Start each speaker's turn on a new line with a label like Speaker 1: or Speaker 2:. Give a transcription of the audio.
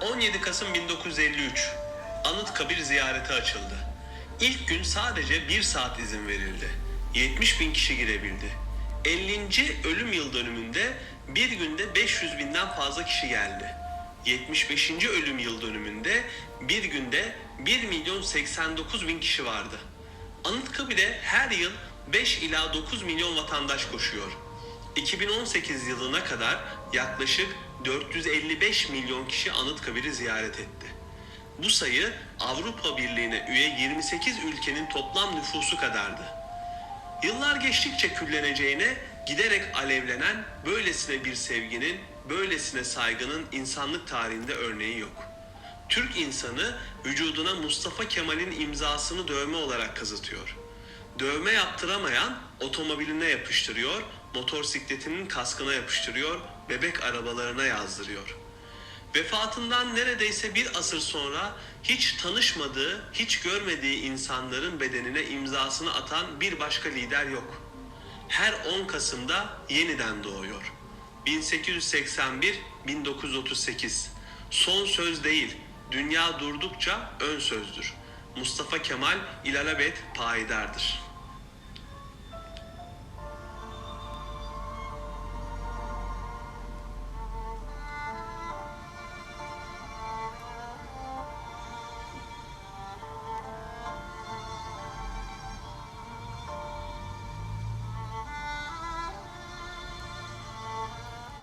Speaker 1: 17 Kasım 1953 Anıtkabir ziyareti açıldı. İlk gün sadece bir saat izin verildi. 70 bin kişi girebildi. 50. ölüm yıl dönümünde bir günde 500 binden fazla kişi geldi. 75. ölüm yıl dönümünde bir günde 1 milyon 89 bin kişi vardı. Anıtkabir'e her yıl 5 ila 9 milyon vatandaş koşuyor. 2018 yılına kadar yaklaşık 455 milyon kişi Anıtkabir'i ziyaret etti. Bu sayı Avrupa Birliği'ne üye 28 ülkenin toplam nüfusu kadardı. Yıllar geçtikçe külleneceğine giderek alevlenen böylesine bir sevginin, böylesine saygının insanlık tarihinde örneği yok. Türk insanı vücuduna Mustafa Kemal'in imzasını dövme olarak kazıtıyor. Dövme yaptıramayan otomobiline yapıştırıyor, motosikletinin kaskına yapıştırıyor, bebek arabalarına yazdırıyor. Vefatından neredeyse bir asır sonra hiç tanışmadığı, hiç görmediği insanların bedenine imzasını atan bir başka lider yok. Her 10 Kasım'da yeniden doğuyor. 1881-1938. Son söz değil, dünya durdukça ön sözdür. Mustafa Kemal ilelebet payidardır.